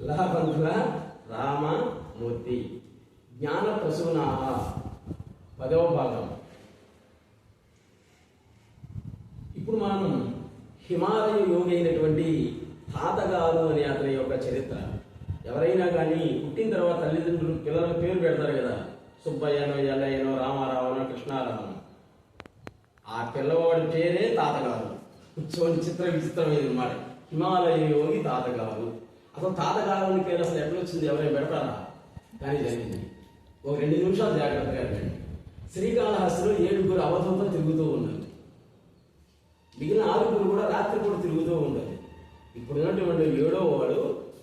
లహబంధుల రామమూర్తి జ్ఞాన ప్రసూనాహ. పదవ భాగం. ఇప్పుడు మనం హిమాలయ యోగి అయినటువంటి తాతగారు అనే అతని యొక్క చరిత్ర. ఎవరైనా కానీ పుట్టిన తర్వాత తల్లిదండ్రులు పిల్లలకు పేరు పెడతారు కదా. సుబ్బయ్యనో ఎల్లయ్యనో రామారావునో కృష్ణారావునో ఆ పిల్లవాడి పేరే తాతగారు. చూడండి చిత్ర విచిత్రమైన మాట హిమాలయ యోగి తాతగారు. అసలు తాత అని పేరు అసలు ఎట్లా వచ్చింది? ఎవరైనా పెడతారా? కానీ జరిగింది. ఒక రెండు నిమిషాలు జాగ్రత్తగా వినండి శ్రీకాళహస్తిలో ఏడుగురు అవధూతలు తిరుగుతూ ఉన్నారు. మిగిలిన ఆరుగురు కూడా రాత్రి కూడా తిరుగుతూ ఉండదు ఇప్పుడు ఉన్నటువంటి ఏడో వాడు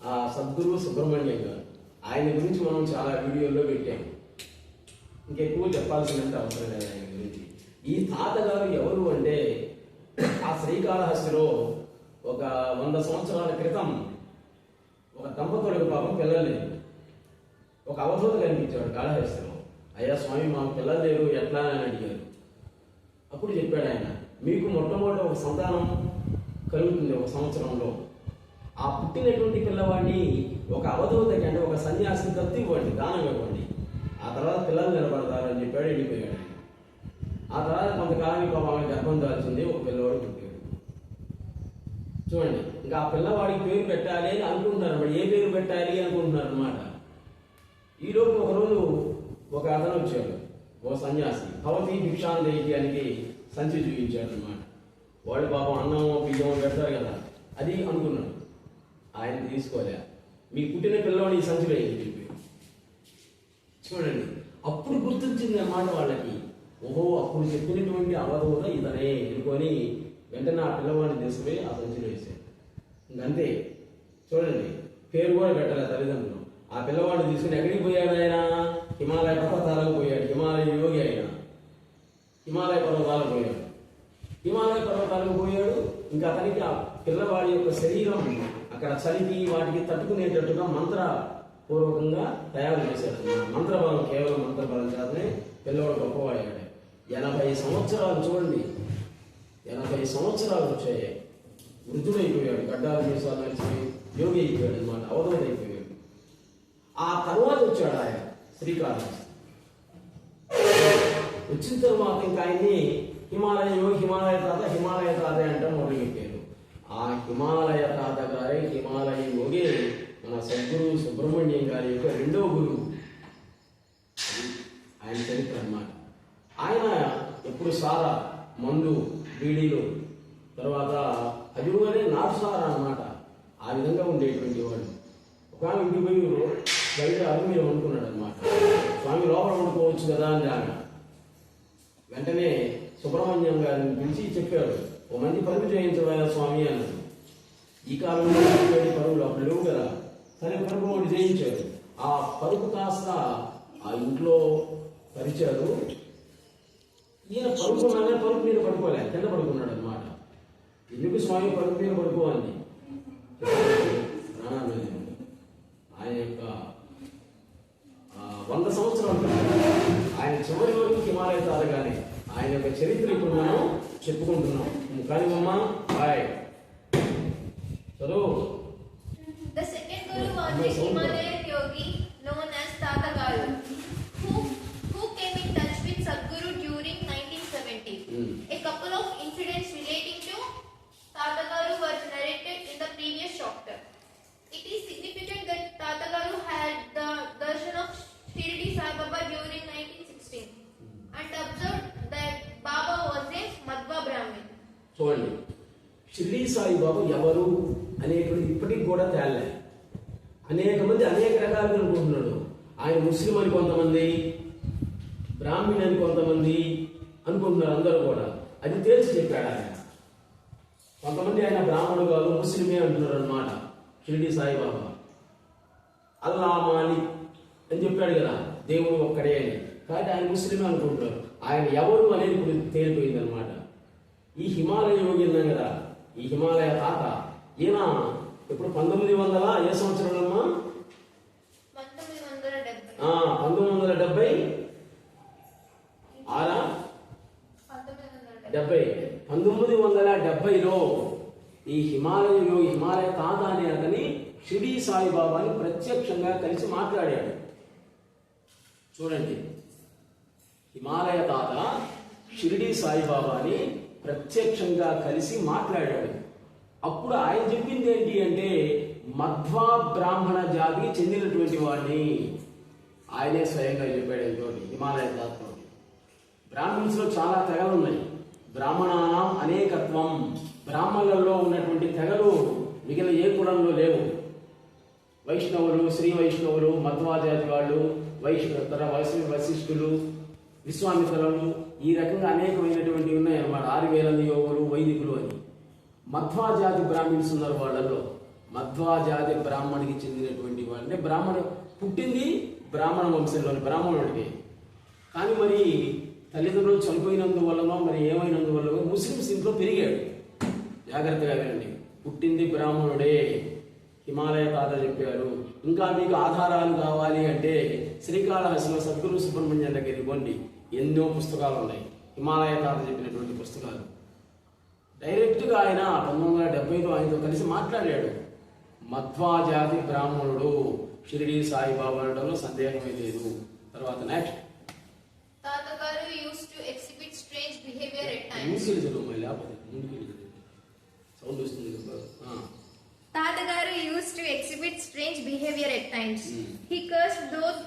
ఆ సద్గురువు సుబ్రహ్మణ్యం గారు. ఆయన గురించి మనం చాలా వీడియోల్లో పెట్టాము ఇంకెక్కువ చెప్పాల్సినంత అవసరం లేదు ఆయన గురించి. ఈ తాతగారు ఎవరు అంటే ఆ శ్రీకాళహస్తిలో ఒక వంద సంవత్సరాల క్రితం ఒక దంపతులకు పాపం పిల్లలు లేదు ఒక అవధూత కనిపించాడు కాళహస్తిలో అయ్యా స్వామి మాకు పిల్లలు లేరు ఎట్లా అని అడిగారు. అప్పుడు చెప్పాడు ఆయన మీకు మొట్టమొదటి ఒక సంతానం కలుగుతుంది ఒక సంవత్సరంలో. ఆ పుట్టినటువంటి పిల్లవాడిని ఒక అవధూతకి అంటే ఒక సన్యాసి దత్తు ఇవ్వండి దానం ఇవ్వండి. ఆ తర్వాత పిల్లలు నిలబడతారు అని చెప్పాడు వెళ్ళిపోయాడు ఆయన. ఆ తర్వాత కొంతకాలానికి పాపం గర్భం దాల్చింది ఒక పిల్లవాడు పుట్టాడు. చూడండి. ఇంకా ఆ పిల్లవాడికి పేరు పెట్టాలి అని అనుకుంటున్నారు మరి ఏ పేరు పెట్టాలి అనుకుంటున్నారు అనమాట ఈలోపు ఒకరోజు ఒక అతను వచ్చాడు. ఓ సన్యాసి. భవతి భిక్షాందేయానికి సంచి చూపించాడు అనమాట వాడు పాపం అన్నం బియ్యం పెడతారు కదా. అది అనుకున్నాడు. ఆయన తీసుకోలే. మీ పుట్టిన పిల్లవాడు ఈ సంచిలో ఏంటి చెప్పి చూడండి. అప్పుడు గుర్తొచ్చింది అన్నమాట వాళ్ళకి. ఓహో అప్పుడు చెప్పినటువంటి అవధూత ఇతనే అనుకొని వెంటనే ఆ పిల్లవాడిని తీసుకుపోయి ఆ సంచిలో వేసాడు ఇంకంతే. చూడండి పేరు కూడా పెట్టాలి తల్లిదండ్రులు. ఆ పిల్లవాడిని తీసుకుని ఎక్కడికి పోయాడు ఆయన? హిమాలయ పర్వతాలకు పోయాడు. హిమాలయ యోగి ఆయన హిమాలయ పర్వతాలకు పోయాడు. హిమాలయ పర్వతాలకు పోయాడు. ఇంకా అతనికి ఆ పిల్లవాడి యొక్క శరీరం అక్కడ చలికి వాటికి తట్టుకునేటట్టుగా మంత్ర పూర్వకంగా తయారు చేశాడు. మంత్రబలం కేవలం మంత్రబలం చేతనే పిల్లవాడు గొప్పవాడు ఎనభై సంవత్సరాలు చూడండి. ఎనభై సంవత్సరాలు వచ్చాయి వృద్ధుడైపోయాడు గడ్డాలు మీసాలు నడిచి యోగి అయిపోయాడు అనమాట అవధూత అయిపోయాడు ఆ తర్వాత వచ్చాడు ఆయన శ్రీకాళహస్తి. వచ్చిన తర్వాత ఇంకా ఆయన్ని హిమాలయ యోగి హిమాలయ తాత హిమాలయ తాత అంటే మొదలుపెట్టారు. ఆ హిమాలయ తాత గారే హిమాలయ యోగి మన సద్గురు సుబ్రహ్మణ్యం గారి యొక్క రెండో గురువు. ఆయన చరిత్ర అన్నమాట. ఆయన ఎప్పుడు సారా మందు బీడీలు తర్వాత అదివనే నాటు సారా ఆ విధంగా ఉండేటువంటి వాడు. ఒక ఆమె ఇంటికి పోయి బయట అలుమీరం వండుకున్నాడు అనమాట స్వామి లోపల వండుకోవచ్చు కదా అని ఆమె వెంటనే సుబ్రహ్మణ్యం గారిని పిలిచి చెప్పాడు ఓ మంచి పరుగు చేయించవా స్వామి అన్నాడు. ఈ కాలంలో పరుగులు అప్పుడు లేవు కదా. సరే పరుగు ఒకటి చేయించాడు ఆ పరుగు కాస్త ఆ ఇంట్లో పరిచారు. ఈయన పడుకున్నానే పరుపు మీద పడుకోలే కింద పడుకున్నాడు అనమాట ఎందుకు స్వామి పరుపు మీద పడుకోవాలి? ప్రాణాలు. ఆయన యొక్క వంద సంవత్సరాల ఆయన చివరి వరకు హిమాలయ తారగానే ఆయన యొక్క చరిత్ర ఇప్పుడు మనం చెప్పుకుంటున్నాం. కానీ అమ్మ బాయ్ చదువు. చూడండి. షిర్డీ సాయిబాబు ఎవరు అనేటువంటి ఇప్పటికి కూడా తేలే అనేక మంది అనేక రకాలుగా అనుకుంటున్నాడు. ఆయన ముస్లిం అని కొంతమంది బ్రాహ్మణ్ అని కొంతమంది అనుకుంటున్నారు అందరూ కూడా. అది తేల్చి చెప్పాడు ఆయన. కొంతమంది ఆయన బ్రాహ్మణుడు కాదు ముస్లిమే అంటున్నారు అనమాట షిరిడి సాయిబాబా. అల్లా అని చెప్పాడు కదా దేవుడు ఒక్కడే అని. కాబట్టి ఆయన ముస్లిమే అనుకుంటున్నారు. ఆయన ఎవరు అనేది ఇప్పుడు తేలిపోయింది అనమాట ఈ హిమాలయ యోగి ఉన్నాం కదా? ఈ హిమాలయ తాత ఈయన ఇప్పుడు పంతొమ్మిది వందల ఏ వందల డెబ్బై పంతొమ్మిది వందల డెబ్బై ఆరా? డెబ్బై పంతొమ్మిది వందల డెబ్బైలో ఈ హిమాలయ యోగి హిమాలయ తాత అనే అతని షిరిడి సాయిబాబాని ప్రత్యక్షంగా కలిసి మాట్లాడాడు. చూడండి. హిమాలయ తాత షిరిడి సాయిబాబాని ప్రత్యక్షంగా కలిసి మాట్లాడాడు. అప్పుడు ఆయన చెప్పింది ఏంటి అంటే మధ్వా బ్రాహ్మణ జాతికి చెందినటువంటి వాడిని ఆయనే స్వయంగా చెప్పాడు ఎంతో హిమాలయ తాతతో బ్రాహ్మిన్స్లో చాలా తెగలు ఉన్నాయి. బ్రాహ్మణానం అనేకత్వం. బ్రాహ్మణులలో ఉన్నటువంటి తెగలు మిగిలిన ఏ కులంలో లేవు. వైష్ణవులు శ్రీ వైష్ణవులు మధ్వాజాతి వాళ్ళు వైష్ణవ వశిష్ఠులు విశ్వామిత్రులు ఈ రకంగా అనేకమైనటువంటి ఉన్నాయన్నమాట. ఆరు వేల యోగులు వైదికులు అని. మధ్వాజాతి బ్రాహ్మణ్స్ ఉన్నారు వాళ్ళలో మధ్వాజాతి బ్రాహ్మణికి చెందినటువంటి వాళ్ళు. అంటే బ్రాహ్మణ పుట్టింది బ్రాహ్మణ వంశంలోని బ్రాహ్మణుడికి. కానీ మరి తల్లిదండ్రులు చనిపోయినందువల్లనో మరి ఏమైనందువల్లనో ముస్లిమ్స్ ఇంట్లో పెరిగాడు. జాగ్రత్తగా వినండి. పుట్టింది బ్రాహ్మణుడే. హిమాలయ తాత చెప్పారు. ఇంకా మీకు ఆధారాలు కావాలి అంటే శ్రీకాళహస్తిలో సద్గురు సుబ్రహ్మణ్యం దగ్గరికి పోండి. ఎన్నో పుస్తకాలు ఉన్నాయి. హిమాలయ తాత చెప్పినటువంటి పుస్తకాలు. డైరెక్ట్గా ఆయన పంతొమ్మిది వందల డెబ్బైలో ఆయనతో కలిసి మాట్లాడాడు. మధ్వా జాతి బ్రాహ్మణుడు షిరిడి సాయిబాబా అనడంలో సందేహమే లేదు. తర్వాత నెక్స్ట్ at times. ముందుకెళ్ళి చదువు మళ్ళీ లేకపోతే ముందుకెళ్ళి చదువు. సౌండ్ వస్తుంది used to exhibit strange behavior at times. Hmm. He cursed those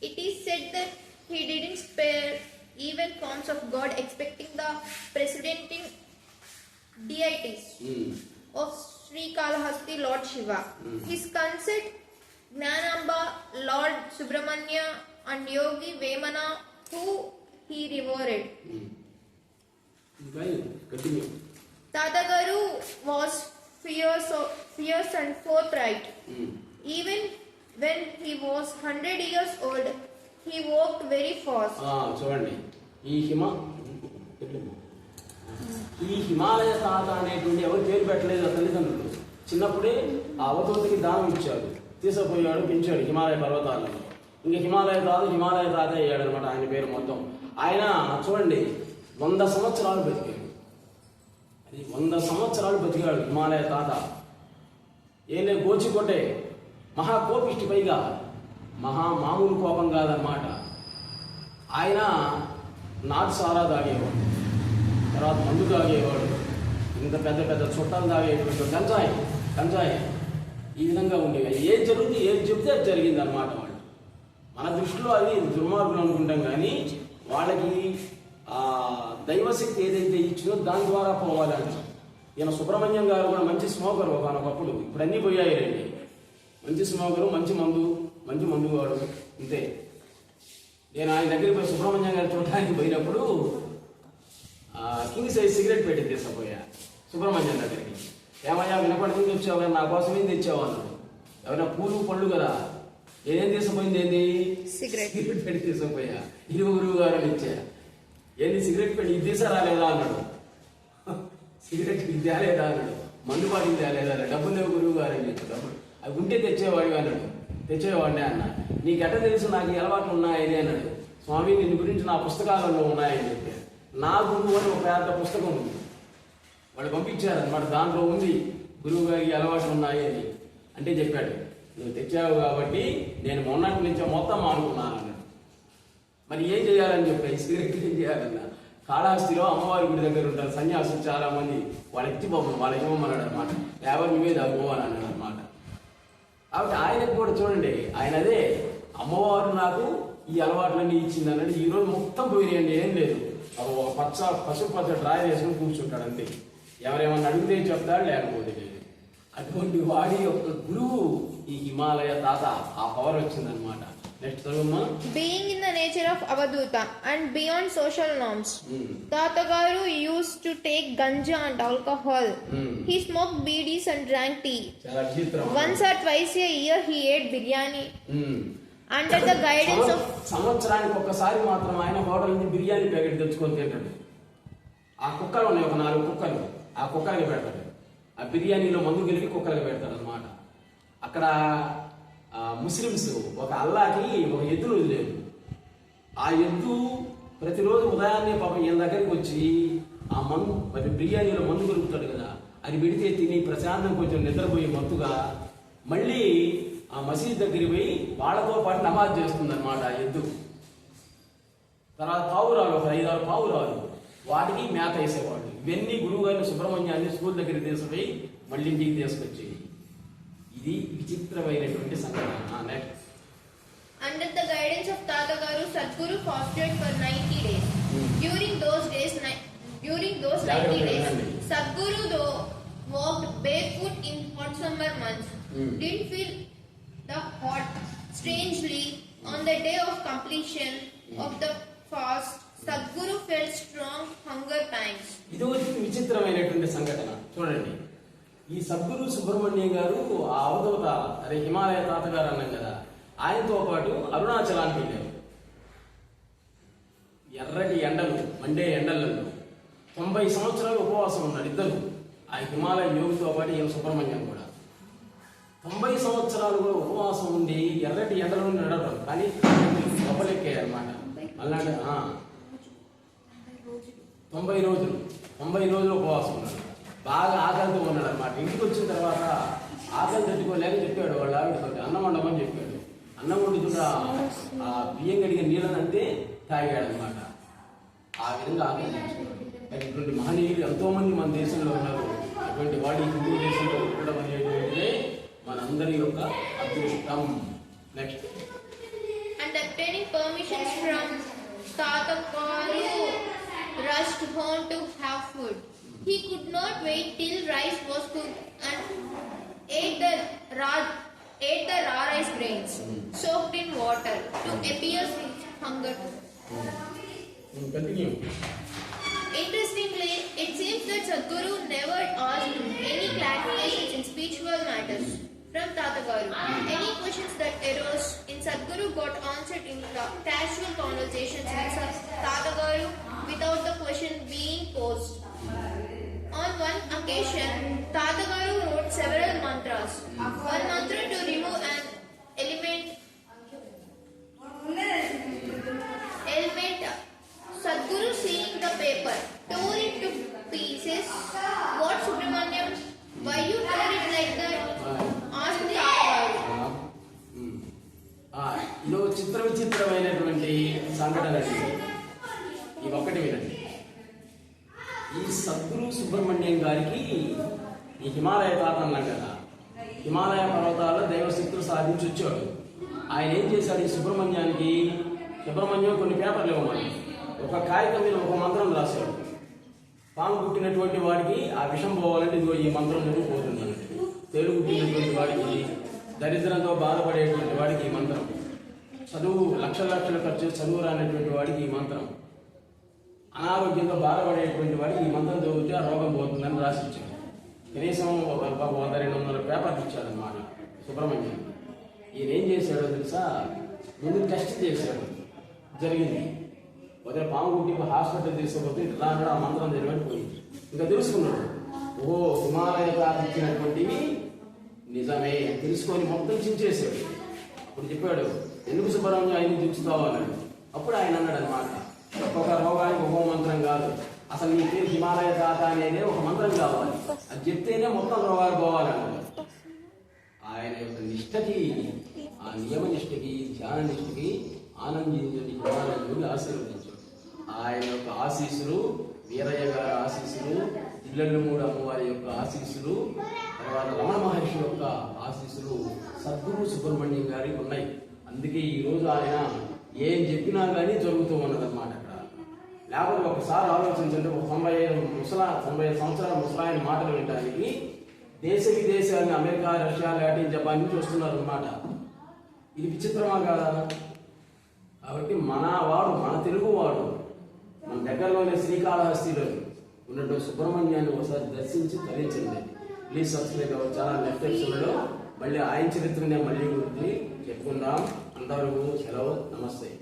It is said that he didn't spare even forms of God expecting the presiding deities mm. of Sri Kalahasti Lord Shiva. Mm. His concept Gnanamba Lord Subramanya and Yogi Vemana who he revered. Mm. Tadagaru was fierce, fierce and forthright. Mm. Even when he was 100 years old, he walked very fast. ఆ, చూడండి. ఈ హిమ ఈ హిమాలయ తాత అనేటువంటి ఎవరు పేరు పెట్టలేదు ఆ తల్లిదండ్రులు. చిన్నప్పుడే ఆ అవధూతకి దానం ఇచ్చాడు. తీసుకుపోయాడు పెంచాడు హిమాలయ పర్వతాలను. ఇంకా హిమాలయ తాత హిమాలయ తాత అయ్యాడు అనమాట ఆయన పేరు మొత్తం. ఆయన చూడండి వంద సంవత్సరాలు బతికాడు. అది వంద సంవత్సరాలు బతికాడు హిమాలయ తాత. ఏలే గోచికొట్టే. మహా కోపిష్టి పైగా మహా మామూలు కోపం కాదనమాట ఆయన నాటు సారా తాగేవాడు తర్వాత మందు తాగేవాడు ఇంత పెద్ద పెద్ద చుట్టాలు తాగేటువంటి గంజాయి గంజాయి ఈ విధంగా ఉండేవి. ఏది జరుగుతుంది ఏది చెప్తే అది జరిగింది అనమాట వాళ్ళు. మన దృష్టిలో అది దుర్మార్గులు అనుకుంటాం కానీ వాళ్ళకి ఆ దైవశక్తి ఏదైతే ఇచ్చిందో దాని ద్వారా పోవాలంట ఈయన సుబ్రహ్మణ్యం గారు కూడా మంచి స్మోకర్ ఒకనొకప్పుడు. ఇప్పుడు అన్నీ పోయాయి రండి మంచి స్మోకరు మంచి మందు మంచి మందు వాడు అంతే నేను ఆయన దగ్గరికి పోయి సుబ్రహ్మణ్యం గారు చూడడానికి పోయినప్పుడు కింగ్ సైజ్ సిగరెట్ పెట్టి తీసుకుపోయా సుబ్రహ్మణ్యం దగ్గరికి. ఏమయ్యా వినపడుతుంది వచ్చావు? కదా నా కోసం ఏం తెచ్చావు అన్నాడు. ఎవరైనా పూలు పళ్ళు కదా? ఏం తీసుకుపోయింది ఏంది. సిగరెట్. పెట్టి తీసుకుపోయా. ఇరుగు గురువు గారు ఇచ్చా. ఏంది సిగరెట్ పెట్టి ఇది తీసుకురాలేదా అన్నాడు. సిగరెట్ ఇది తేలేదా అన్నాడు. మందు బాటిల్ తేలేదా డబ్బులు లేవు గురువు గారు అని చెప్పి డబ్బులు. అవి ఉంటే తెచ్చేవాడు అన్నాడు. తెచ్చేవాడిని అన్న. నీకెట్ట తెలుసు నాకు అలవాట్లు ఉన్నాయని అన్నాడు. స్వామి నిన్ను గురించి నా పుస్తకాలలో ఉన్నాయని చెప్పి నా గురువు అని ఒక పెద్ద పుస్తకం ఉంది. వాళ్ళు పంపించారనమాట దాంట్లో ఉంది గురువు గారికి అలవాట్లు ఉన్నాయి అని. అంటే చెప్పాడు నువ్వు తెచ్చావు కాబట్టి నేను మొన్నటి నుంచే మొత్తం మానుకున్నాను అన్నాడు. మరి ఏం చేయాలని చెప్పి సిగరెట్ ఏం చేయాలన్నా? కాళహస్తిలో అమ్మవారి గుడి దగ్గర ఉంటారు సన్యాసులు చాలా మంది వాళ్ళకి ఇచ్చి పాపం వాళ్ళకి ఇవ్వమన్నాడు అనమాట ఎవరి నువ్వే తగ్గుకోవాలి అనమాట కాబట్టి ఆయనకు కూడా చూడండి ఆయన అదే అమ్మవారు నాకు ఈ అలవాట్లన్నీ ఇచ్చింది అన్నట్టు ఈ రోజు మొత్తం పోయినాయండి ఏం లేదు. ఒక పచ్చ పసుపు పచ్చ డ్రాయ్ వేసుకుని కూర్చుంటాడు అంతే. ఎవరేమన్నా అడిగితే చెప్తాడు లేకపోతే లేదు. అటువంటి వాడి యొక్క గురువు ఈ హిమాలయ తాత ఆ పవర్ వచ్చిందనమాట నెక్స్ట్ చదువమ్మా Being in the nature of Avaduta and beyond social norms, um, Tata Garu used to take ganja and alcohol. Um. He smoked beedis and drank tea. చాలా విచిత్రం Once or twice a year, he ate biryani. Um. Under the guidance of సంవ- సంవత్సరానికి ఒక్కసారి మాత్రం ఆయన hotel నుంచి biryani packet తెచ్చుకొని తింటాడు ఆ కుక్కలు ఉన్నాయి ఒక నాలుగు కుక్కలు ఆ కుక్కలకి పెడతాడు ఆ బిర్యానీలో మందు కలిపి కుక్కలకి పెడతాడు అనమాట అక్కడ ముస్లిమ్స్ ఒక అల్లాకి ఒక ఎద్దును వదిలేరు. ఆ ఎద్దు ప్రతిరోజు ఉదయాన్నే పాపం ఈయన దగ్గరికి వచ్చి ఆ మందు మరి బిర్యానీలో మందు కలుపుతాడు కదా అది పెడితే తిని ప్రశాంతం కొంచెం నిద్రపోయి మత్తుగా మళ్ళీ ఆ మసీద్ దగ్గరికి పోయి వాళ్ళతో పాటు నమాజ్ చేస్తుంది అనమాట ఎద్దు. తర్వాత పావురాలు ఒక ఐదారు పావురాలు వాటికి మేత వేసేవాళ్ళు. ఇవన్నీ గురువు గారిని సుబ్రహ్మణ్యాన్ని స్కూల్ దగ్గరికి తీసుకుపోయి మళ్ళీ ఇంటికి తీసుకొచ్చేవి ఇది విచిత్రమైనటువంటి సంఘటన Under the guidance of Tata Garu, Sadhguru fasted for 90 days. Hmm. During those days, during those 90 జాగ్రత్తగా days. Sadhguru though walked barefoot in hot summer months, Hmm. didn't feel the hot. Strangely, on the day of completion of the fast, Sadhguru felt strong hunger pangs. ఇది విచిత్రమైనటువంటి సంఘటన చూడండి ఈ సద్గురు సుబ్రహ్మణ్యం గారు ఆ అవధూత అదే హిమాలయ తాతగారు అన్నాం కదా ఆయనతో పాటు అరుణాచలానికి వెళ్ళారు ఎర్రటి ఎండలు మండే ఎండలలో తొంభై సంవత్సరాలు ఉపవాసం ఉన్నాడు ఇద్దరు. ఆ హిమాలయ యోగితో పాటు ఈయన సుబ్రహ్మణ్యం కూడా. తొంభై సంవత్సరాలు కూడా ఉపవాసం ఉండి ఎర్రటి ఎండలు నడవడం. కానీ గొప్పలెక్కాయి అనమాట తొంభై రోజులు తొంభై రోజులు ఉపవాసం ఉన్నారు. బాగా ఆకలితో ఉన్నాడు అనమాట ఇంటికి వచ్చిన తర్వాత ఆకలి తట్టుకోలేక చెప్పాడు వాళ్ళ ఆవిడతో అన్నం వండమని చెప్పాడు. అన్నం వండుతున్న ఆ బియ్యం కడిగిన నీళ్ళని అంతే తాగాడు అనమాట ఆ విధంగా ఆకలి తీర్చుకున్నాడు. ఇటువంటి మహనీయులు ఎంతోమంది మన దేశంలో ఉన్నారు. అటువంటి వాడి హిందూ దేశంలో కూడా అనేటువంటిదే మనందరి యొక్క అదృష్టం. Next and obtaining permissions from Tata Karu rushed home to have food. He could not wait till rice was cooked and ate the raw, ate the raw rice grains soaked in water to appear hunger. Hmm. Continue. Interestingly, it seems that Sadhguru never asked any clarifications in spiritual matters from Tatagaru. Any questions that arose in Sadhguru got answered in casual conversations with Tatagaru without the question being posed. On one occasion, Tadagaru wrote several mantras. One mantra to remove ఇచ్చాడు ఆయన ఏం చేశాడు ఈ సుబ్రహ్మణ్యానికి? సుబ్రహ్మణ్యం కొన్ని పేపర్లు ఇవ్వమని. ఒక కాగితం మీద ఒక మంత్రం రాశాడు. పాము పుట్టినటువంటి వాడికి ఆ విషం పోవాలంటే ఇదిగో ఈ మంత్రం ముందు పోతుంది తెలుగు పుట్టినటువంటి వాడికి దరిద్రంతో బాధపడేటువంటి వాడికి ఈ మంత్రం. చదువు లక్షల లక్షలు ఖర్చు చదువు రానటువంటి వాడికి ఈ మంత్రం. అనారోగ్యంతో బాధపడేటువంటి వాడికి ఈ మంత్రం చదివితే ఆ రోగం పోతుందని రాసి ఇచ్చాడు. కనీసం ఒక వంద రెండు వందల పేపర్లు ఇచ్చాడు సుబ్రహ్మణ్యం. ఈయన ఏం చేశాడో తెలుసా? ముందు టెస్ట్ చేశాడు జరిగింది. ఉదయం పాము గుడ్డి హాస్పిటల్ తీసుకుపోతే ఇట్లా ఆ మంత్రం జరిగినట్టు పోయింది ఇంకా తెలుసుకున్నాడు. ఓ హిమాలయ ప్రార్థించినటువంటివి నిజమే తెలుసుకొని మొత్తం చించేశాడు. అప్పుడు చెప్పాడు ఎందుకు సుబ్రహ్మణ్యం ఆయన చించుతావు? అన్నాడు. అప్పుడు ఆయన అన్నాడు అనమాట ఒక్కొక్క రోగానికి ఒక్కో మంత్రం కాదు. అసలు నీ పేరు హిమాలయ తాత అనేది ఒక మంత్రం కావాలి. అది చెప్తేనే మొత్తం రోగాలు పోవాలన్నాడు ఆయన యొక్క నిష్టకి ఆ నియమనిష్టకి ధ్యాన నిష్టకి ఆనందించని హిమాలయుని ఆశీర్వదించాడు. ఆయన యొక్క ఆశీస్సులు వీరయ్య గారి ఆశీస్సులు ఇల్లెళ్ళు మూడు అమ్మవారి యొక్క ఆశీస్సులు తర్వాత రమణ మహర్షి యొక్క ఆశీస్సులు సద్గురు సుబ్రహ్మణ్యం గారి ఉన్నాయి. అందుకే ఈ రోజు ఆయన ఏం చెప్పినా కానీ జరుగుతూ ఉన్నదన్నమాట అక్కడ. లేకపోతే ఒకసారి ఆలోచించండి ఒక తొంభై ఐదు ముసలా తొంభై ఐదు సంవత్సరాల ముసలాయన మాటలు వినడానికి దేశ విదేశాలని అమెరికా రష్యా లాటిన్ జపాన్ నుంచి వస్తున్నారు ఇది విచిత్రమా కాదా? కాబట్టి మన వాడు మన తెలుగు వాడు మన దగ్గరలోనే శ్రీకాళహస్తిలో ఉన్నట్టు సుబ్రహ్మణ్యాన్ని ఒకసారి దర్శించి తరించండి. Please subscribe our channel next ఎపిసోడ్లో మళ్ళీ ఆయన చరిత్రనే మళ్ళీ గురించి చెప్పుకుందాం. అందరూ సెలవు నమస్తే.